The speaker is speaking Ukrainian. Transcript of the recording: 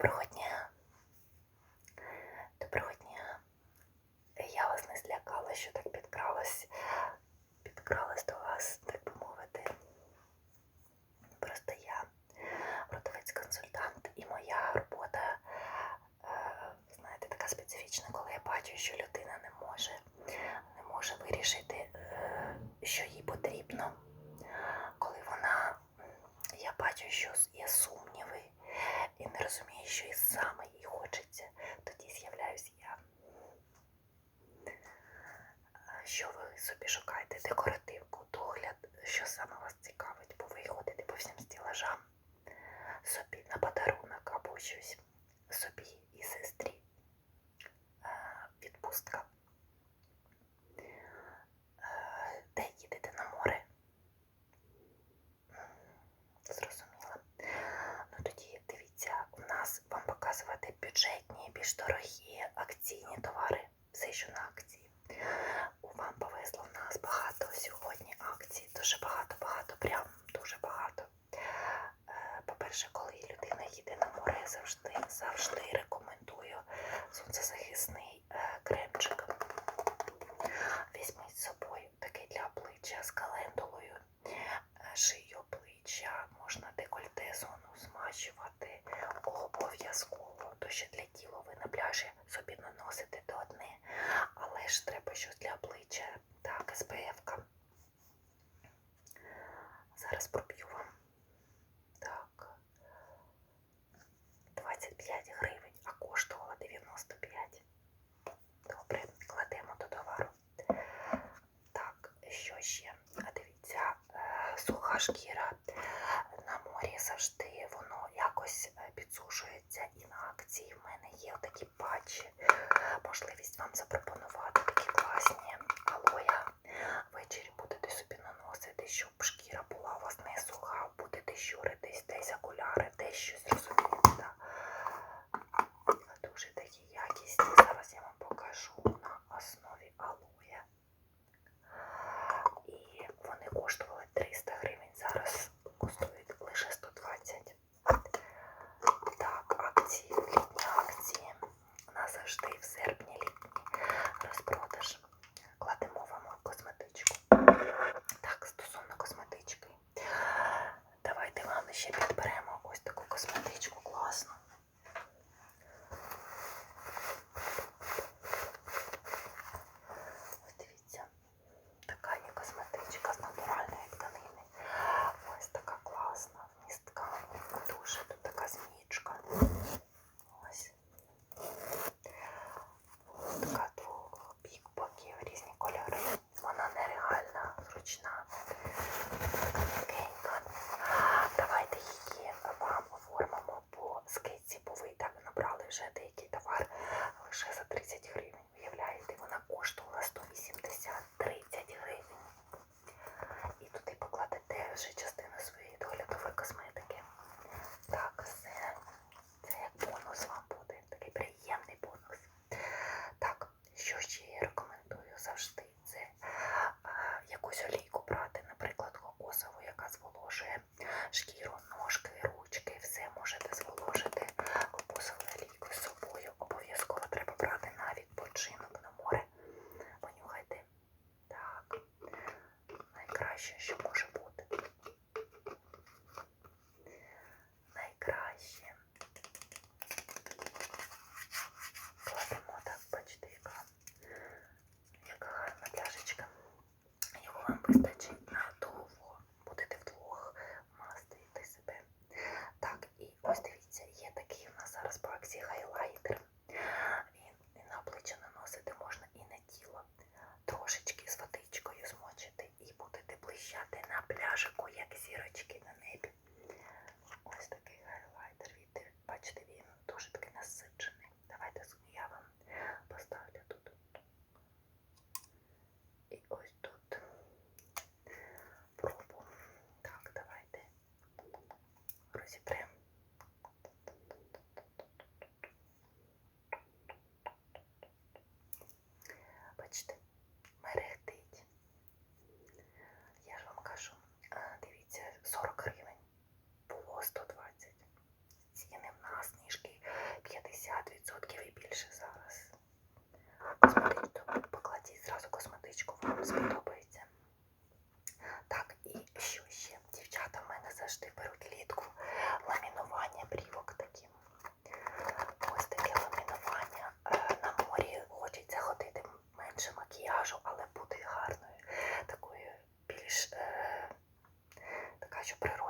Доброго дня. Доброго дня. Я вас не злякала, що так підкралась. Підкралась до вас, так би мовити. Просто я продавець-консультант і моя робота, е, знаєте, така специфічна, коли я бачу, що людина не може, не може вирішити, е, що їй потрібно. Коли вона, я бачу, що розуміє, що і саме їй хочеться, тоді з'являюсь я. Що ви собі шукаєте? Декоративку, догляд, що саме вас цікавить, бо ви ходите по всім стілажам, собі на подарунок або щось собі наносите то одне, але ж треба щось для обличчя. Так, СПФ-ка. Зараз проб'ю вам. Так. 25 гривень, а коштувала 95. Добре, кладемо до товару. Так, що ще? А Дивіться, е, суха шкіра на морі завжди воно якось е, підсушується. І на акції в мене є такі патчі. Можливість вам запропонувати такі класні Давайте ми ще підберемо ось таку косметичку. 谢谢，不是。що природа.